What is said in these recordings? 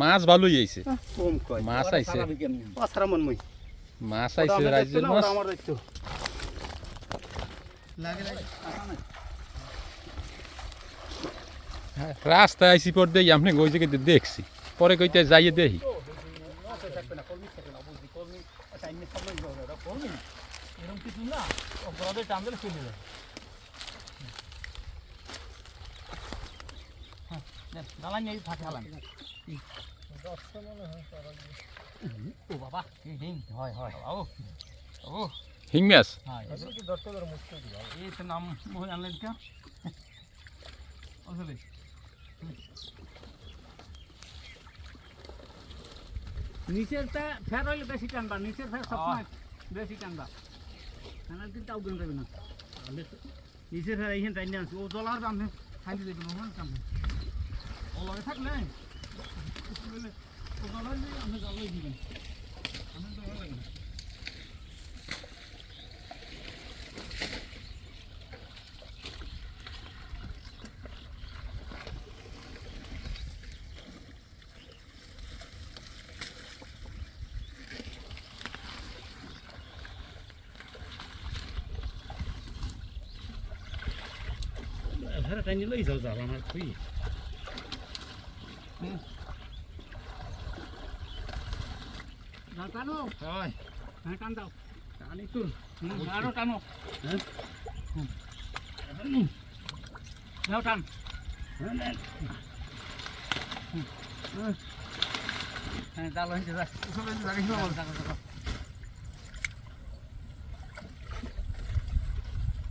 মাছ ভালোই আইছে। কম কয়। মাছ আইছে। মাছ আইছে রাইজের মাছ। হ্যাঁ, রাস্তায় আইসি পর দেখি আপনি ওই জায়গাতে দেখছি। পরে কইতে যাইয়ে দেখি। থাকবে না থাকে না বুঝলি কলমি টাইম সামনে যাবে ওটা কলমি এরকম কিছু না ও বড়দের টান দিলে চলে যায় হ্যাঁ। দালান নিয়ে থাকে হালান ও বাবা হিং হয় ও ও হিং মাছ এই তো নাম আনলেন কে আসলে নিচেরটা ফের হইলে বেশি টানবা নিচের ফের সবসময় বেশি টানবা। কিন্তু তাও গুণ না। নিচের ফের এইখানে টাইনে আনছি। ও জলার দাম খাইতে দেবে না কাম। ও লগে থাকলে? ও জলার নেই আপনি জলাই দিবেন আমি তো ভালো লাগে না Hera টাইনে লই যাও যাও আমার খুই টানো হয়। হ্যাঁ টান দাও। টানি তুল আরও টানো। হ্যাঁ। টান। হ্যাঁ জাল হয়েছে যা। জানি না বল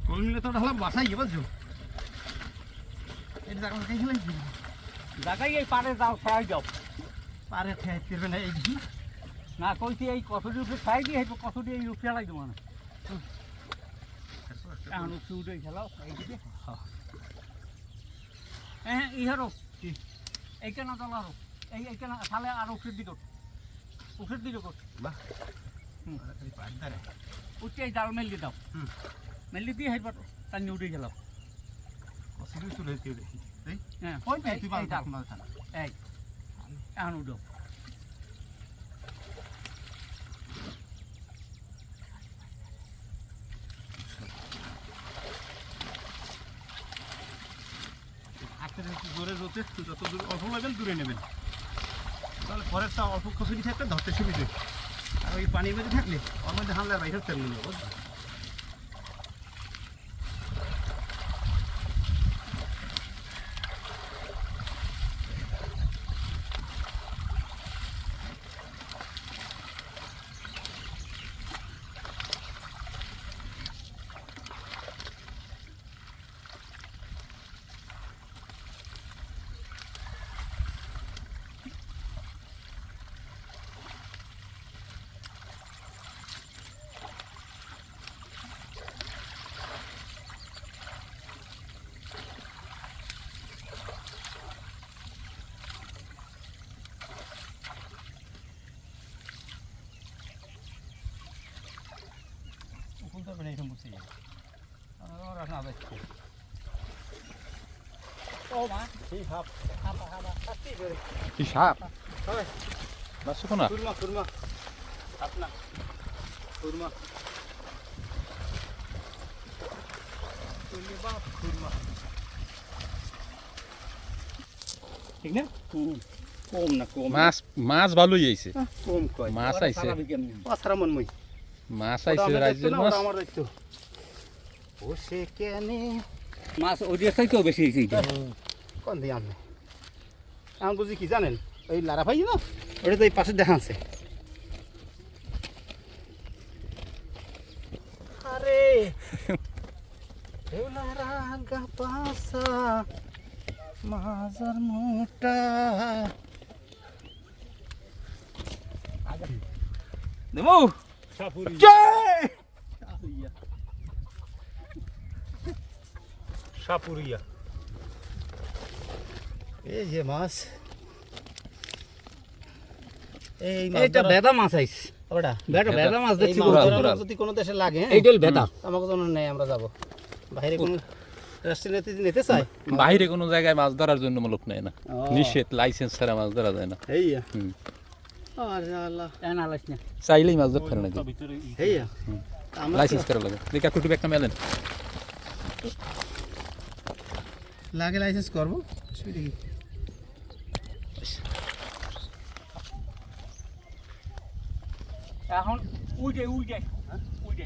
কলমিলে তো ঢালা বাসাই এই জায়গা থেকে জায়গায় এই পারে যাও খাই যাও। পারে ফিরবে না এই না কইছি এই কতটি উপরে খাই দিয়ে এই কতটি এই উপরে লাগবে মানে এখন উপরে উঠে খেলাও এইদিকে হ্যাঁ ইহারও এইখানে তলারও এই এইখানে তাহলে আর উপরের দিকে। উপরের দিকে কর উঠে এই জাল মেল দাও। মেল দিয়ে হেঁটে টানি উঠে খেলাও। অসুবিধা চলে দেখি। হ্যাঁ। ওই তুই এই এখন উঠো। জোরে যত দূর অল্প লাগবেন দূরে নেবেন। তাহলে পরেরটা অল্প খসুরি থাকলে ধরতে সুবিধে। আর ওই পানির মধ্যে থাকলে ওর মধ্যে হামলা বাইরে তেল নিয়ে যাবে ওরা না দেখছে ও মা ঠিক হাফ হাঁপা হাঁপা হাঁপি করে কি সাপ হয় মাছ কোনা কুরমা কুরমা আপনা কুরমা কুরমা বাপ কুরমা ঠিক না কম না কম মাছ মাছ ভালোই আইছে কম কয় মাছ আইছে পাঁচরা মন মই মাছ আইছে না, মাছ? আমার দায়িত্ব ও সে কেনে মাছ ওদের চাইতেও বেশি হয়েছে কোন দিয়ে আনলে এখন বুঝি কি জানেন? ওই লারা ভাই না? ওটা তো এই পাশে দেখা আছে। আরে! লারা গা পাসা মাজার মোটা। দেবো জয় সাপুরিয়া এই যে মাছ। এই এইটা বেদা মাছ আইস। ওটা? বেটা বেদা মাছ এই দেখছি মাছ বড় ধরানো বড়। যদি কোনো দেশে লাগে হ্যাঁ? এইটাল বেদা। আমাকে তো নেই আমরা যাব। বাইরে কোনো নিতে চাই বাইরে কোনো জায়গায় মাছ ধরার জন্য লোক নেয় না। নিষেধ লাইসেন্স ছাড়া মাছ ধরা যায় না। চাইলেই মাছ ধরতে পারে না ভিতরে হেইয়া আমরা লাইসেন্স করা লাগে দেখা কুটুব একটা মেলেন লাগে লাইসেন্স করব অসুবিধা কি এখন উঠে উঠে উঠে